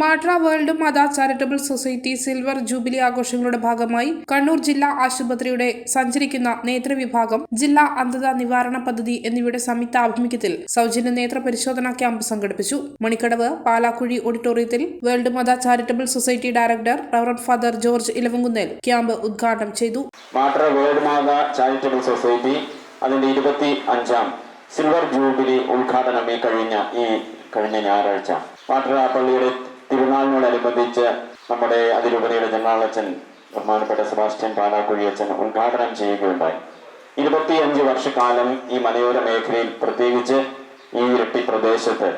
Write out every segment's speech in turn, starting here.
Matra world Matha charitable society silver jubilee ആഘോഷങ്ങളുടെ ഭാഗമായി കണ്ണൂർ ജില്ലാ ആശുപത്രിയുടെ സഞ്ചരിക്കുന്ന നേത്രവിഭാഗം ജില്ലാ അന്ധത നിവാരണ പദ്ധതി എന്നിവയുടെ സംയുക്ത ആഭിമുഖ്യത്തിൽ സൗജന്യ നേത്ര പരിശോധനാ ക്യാമ്പ് സംഘടിപ്പിച്ചു. മണിക്കടവ് പാലാക്കുഴി ഓഡിറ്റോറിയത്തിൽ world Matha charitable society director reverend father George Elavankunnel camp ഉദ്ഘാടനം ചെയ്തു. Matra world Matha charitable society അതിന്റെ ഇരുപത്തി അഞ്ചാം സിൽവർ ജൂബിലി ഉദ്ഘാടനം ഈ കഴിഞ്ഞ ഈ കഴിഞ്ഞ ഞായറാഴ്ച. മാട്ര പള്ളിയുടെ തിരുനാളിനോടനുബന്ധിച്ച് നമ്മുടെ അതിരൂപതയുടെ ജനറാളച്ചൻ ബഹുമാനപ്പെട്ട സെബാസ്റ്റ്യൻ പാലാക്കുഴി അച്ഛൻ ഉദ്ഘാടനം ചെയ്യുകയുണ്ടായി. ഇരുപത്തിയഞ്ച് വർഷക്കാലം ഈ മലയോര മേഖലയിൽ പ്രത്യേകിച്ച് ഈ ഇരട്ടി പ്രദേശത്ത്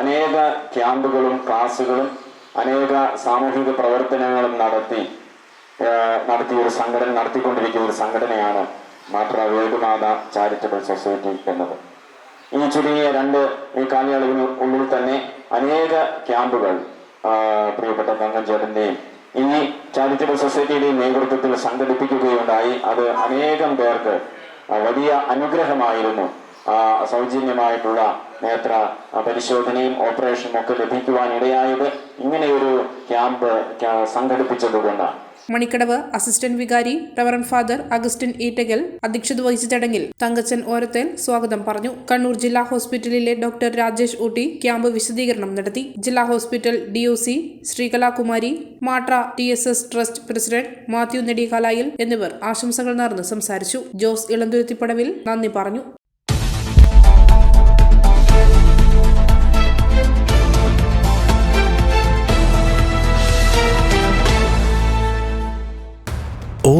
അനേക ക്യാമ്പുകളും ക്ലാസുകളും അനേക സാമൂഹിക പ്രവർത്തനങ്ങളും നടത്തി നടത്തിയ ഒരു സംഘടന നടത്തിക്കൊണ്ടിരിക്കുന്ന ഒരു സംഘടനയാണ് മാത്ര വേദുമാത ചാരിറ്റബിൾ സൊസൈറ്റി എന്നത്. ഈ ചുരുങ്ങിയ രണ്ട് ഈ കാലയളവിന് ഉള്ളിൽ തന്നെ അനേക ക്യാമ്പുകൾ പ്രിയപ്പെട്ട തങ്കഞ്ചേട്ടന്റെയും ഈ ചാരിറ്റബിൾ സൊസൈറ്റിയുടെയും നേതൃത്വത്തിൽ സംഘടിപ്പിക്കുകയുണ്ടായി. അത് അനേകം പേർക്ക് വലിയ അനുഗ്രഹമായിരുന്നു. സൗജന്യമായിട്ടുള്ള നേത്ര പരിശോധനയും ഓപ്പറേഷനും ഒക്കെ ലഭിക്കുവാൻ ഇടയായത് ഇങ്ങനെയൊരു ക്യാമ്പ് ക്യാ- സംഘടിപ്പിച്ചതുകൊണ്ടാണ്. മണിക്കടവ് അസിസ്റ്റന്റ് വികാരി റവറൻ ഫാദർ അഗസ്റ്റിൻ ഈറ്റകൽ അധ്യക്ഷത വഹിച്ച ചടങ്ങിൽ തങ്കച്ചൻ ഓരത്തേൽ സ്വാഗതം പറഞ്ഞു. കണ്ണൂർ ജില്ലാ ഹോസ്പിറ്റലിലെ ഡോക്ടർ രാജേഷ് ഊട്ടി ക്യാമ്പ് വിശദീകരണം നടത്തി. ജില്ലാ hospital DOC Sreekalakumari Matra T S S trust president Mathew Nedikalayil എന്നിവർ ആശംസകൾ നേർന്ന് സംസാരിച്ചു. ജോസ് ഇളന്തുരുത്തിപ്പടവിൽ നന്ദി പറഞ്ഞു.